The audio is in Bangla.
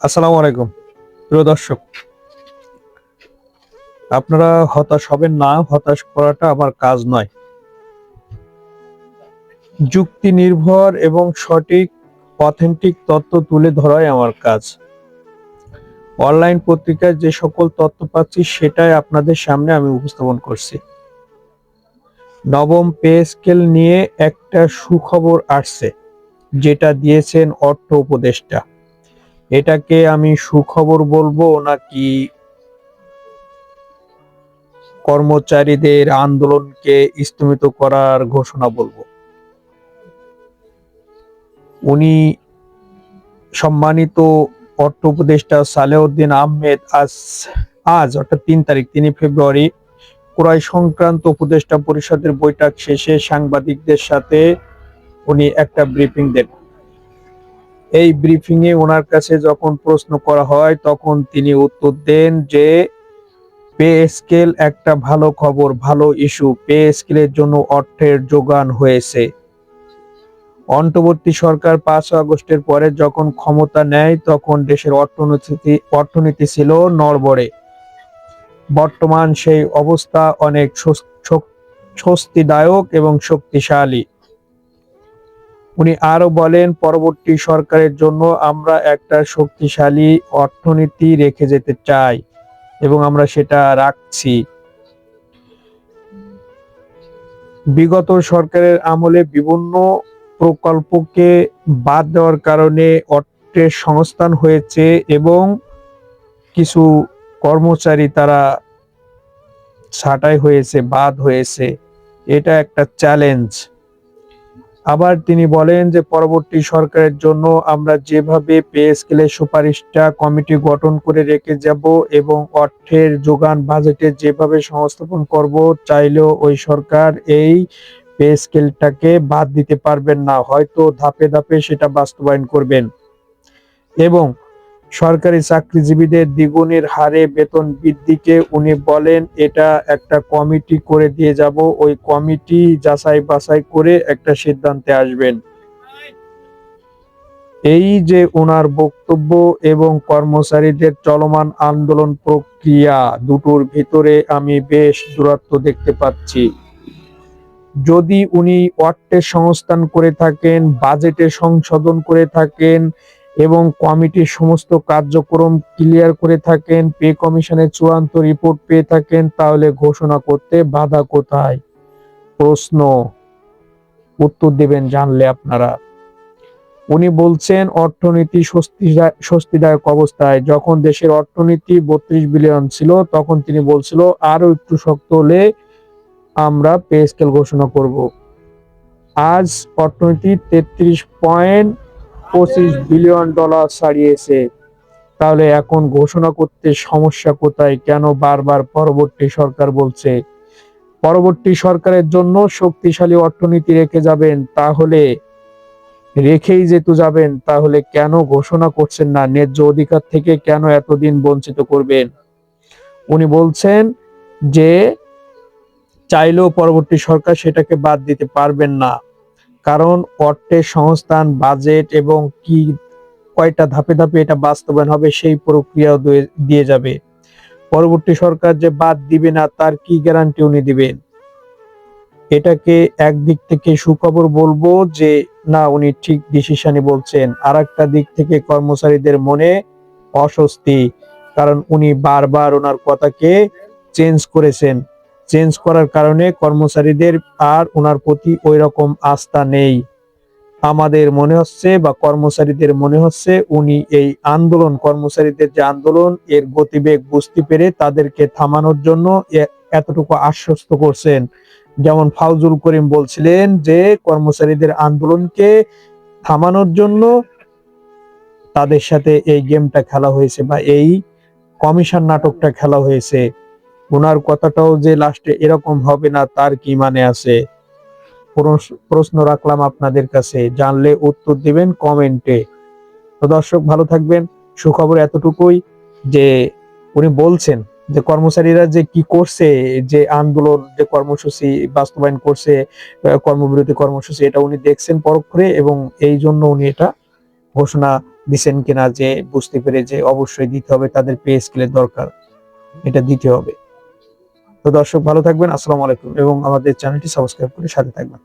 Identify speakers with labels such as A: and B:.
A: আসসালামু আলাইকুম। প্রিয় দর্শক, আপনারা হতাশ হবেন না, হতাশ করাটা আমার কাজ নয়। যুক্তি নির্ভর এবং সঠিক অথেন্টিক তথ্য তুলে ধরাই আমার কাজ। অনলাইন পত্রিকায় যে সকল তথ্য পাচ্ছি, সেটাই আপনাদের সামনে আমি উপস্থাপন করছি। নবম পে স্কেল নিয়ে একটা সুখবর আসছে, যেটা দিয়েছেন অর্থ উপদেষ্টা। এটাকে আমি সুখবর বলব নাকি কর্মচারীদের আন্দোলনকে স্থগিত করার ঘোষণা বলব? উনি সম্মানিত অর্থ উপদেষ্টা সালেউদ্দিন আহমেদ আজ আজ অর্থাৎ তিন তারিখ, তিন ফেব্রুয়ারি, ক্রয় সংক্রান্ত উপদেষ্টা পরিষদের বৈঠক শেষে সাংবাদিকদের সাথে উনি একটা ব্রিফিং দেন। এই ব্রিফিং এ ওনার কাছে যখন প্রশ্ন করা হয়, তখন তিনি উত্তর দেন যে পে স্কেল একটা ভালো খবর, ভালো ইস্যু পে স্কেলের জন্য অর্থের যোগান হয়েছে। অন্তর্বর্তী সরকার পাঁচ আগস্টের পরে যখন ক্ষমতা নেয়, তখন দেশের অর্থনীতি অর্থনীতি ছিল নড়বড়ে। বর্তমান সেই অবস্থা অনেক স্বস- স্বস- স্বস্তিদায়ক এবং শক্তিশালী। উনি আরও বলেন, পরবর্তী সরকারের জন্য আমরা একটা শক্তিশালী অর্থনীতি রেখে যেতে চাই এবং আমরা সেটা রাখছি। বিগত সরকারের আমলে বিভিন্ন প্রকল্পকে বাদ দেওয়ার কারণে অর্থের সংস্থান হয়েছে এবং কিছু কর্মচারী তারা ছাঁটাই হয়েছে, বাদ হয়েছে। এটা একটা চ্যালেঞ্জ। আবার তিনি বলেন যে পরবর্তী সরকারের জন্য আমরা যেভাবে পে স্কেলের সুপারিশটা কমিটি গঠন করে রেখে যাব এবং অর্থের যোগান বাজেটে যেভাবে সংস্থাপন করব, চাইলেও ওই সরকার এই পে স্কেলটাকে বাদ দিতে পারবেন না। হয়তো ধাপে ধাপে সেটা বাস্তবায়ন করবেন। এবং সরকারি চাকরিজীবীদের দ্বিগুণের হারে বেতন বৃদ্ধিকে উনি বলেন, এটা একটা কমিটি করে দিয়ে যাব। ওই কমিটি যাচাই বাছাই করে একটা সিদ্ধান্তে আসবেন। এই যে ওনার বক্তব্য এবং কর্মচারীদের চলমান আন্দোলন প্রক্রিয়া, দুটোর ভিতরে আমি বেশ দূরত্ব দেখতে পাচ্ছি। যদি উনি অর্থের সংস্থান করে থাকেন বাজেটে সংশোধন করে থাকেন এবং কমিটির সমস্ত কার্যক্রম ক্লিয়ার করে থাকেন, পে কমিশনের চূড়ান্ত রিপোর্ট পেয়ে থাকেন, তাহলে ঘোষণা করতে বাধা কোথায়? প্রশ্ন। উত্তর দেবেন জানলে আপনারা। উনি বলছেন, অর্থনীতি স্বস্তিদা- স্বস্তিদায়ক অবস্থায়। যখন দেশের অর্থনীতি বত্রিশ বিলিয়ন ছিল, তখন তিনি বলছিল আরও একটু শক্ত হলে আমরা পে স্কেল ঘোষণা করব। আজ অর্থনীতি তেত্রিশ পয়েন্ট পঁচিশ বিলিয়ন ডলার ছাড়িয়েছে। তাহলে এখন ঘোষণা করতে সমস্যা কোথায়? কেন বারবার পরবর্তী সরকার বলছে, পরবর্তী সরকারের জন্য শক্তিশালী অর্থনীতি রেখে যাবেন, তাহলে রেখেই যেহেতু যাবেন, তাহলে কেন ঘোষণা করছেন না? ন্যায্য অধিকার থেকে কেন এতদিন বঞ্চিত করবেন? উনি বলছেন যে, চাইলেও পরবর্তী সরকার সেটাকে বাদ দিতে পারবেন না। কারণ অর্থের সংস্থান বাজেট এবং কি কয়টা ধাপে ধাপে এটা বাস্তবায়ন হবে সেই প্রক্রিয়াও দিয়ে- যাবে। পরবর্তী সরকার যে বাদ দিবে না, তার কি গ্যারান্টি উনি দিবেন? এটাকে একদিক থেকে সুখবর বলব যে, না, উনি ঠিক ডিসিশনই বলছেন। আর একটা দিক থেকে কর্মচারীদের মনে অস্বস্তি, কারণ উনি বারবার ওনার কথাকে চেঞ্জ করেছেন। চেঞ্জ করার কারণে কর্মচারীদের আর ওনার প্রতি ওই রকম আস্থা নেই। আমাদের মনে হচ্ছে বা কর্মচারীদের মনে হচ্ছে উনি এই আন্দোলন, কর্মচারীদের যে আন্দোলন, এর গতিবেগ বুঝতে পেরে তাদেরকে থামানোর জন্য এতটুকু আশ্বস্ত করছেন। যেমন ফাউজুল করিম বলছিলেন যে, কর্মচারীদের আন্দোলনকে থামানোর জন্য তাদের সাথে এই গেমটা খেলা হয়েছে বা এই কমিশন নাটকটা খেলা হয়েছে। ওনার কথাটাও যে লাস্টে এরকম হবে না, তার কি মানে আছে? প্রশ্ন রাখলাম আপনাদের কাছে, জানলে উত্তর দিবেন কমেন্টে তো দর্শক, ভালো থাকবেন, সুখবর এতটুকুই যে উনি বলছেন যে কর্মচারীরা যে কি করছে, যে আন্দোলন, যে কর্মসূচি বাস্তবায়ন করছে কর্মবিরতি কর্মসূচি, এটা উনি দেখছেন পরোক্ষরে এবং এই জন্য উনি এটা ঘোষণা দিচ্ছেন কিনা যে বুঝতে পেরে যে অবশ্যই দিতে হবে, তাদের পে স্কেলের দরকার, এটা দিতে হবে। তো দর্শক ভালো থাকবেন আসসালামু আলাইকুম এবং আমাদের চ্যানেলটি সাবস্ক্রাইব করে সাথে থাকবেন।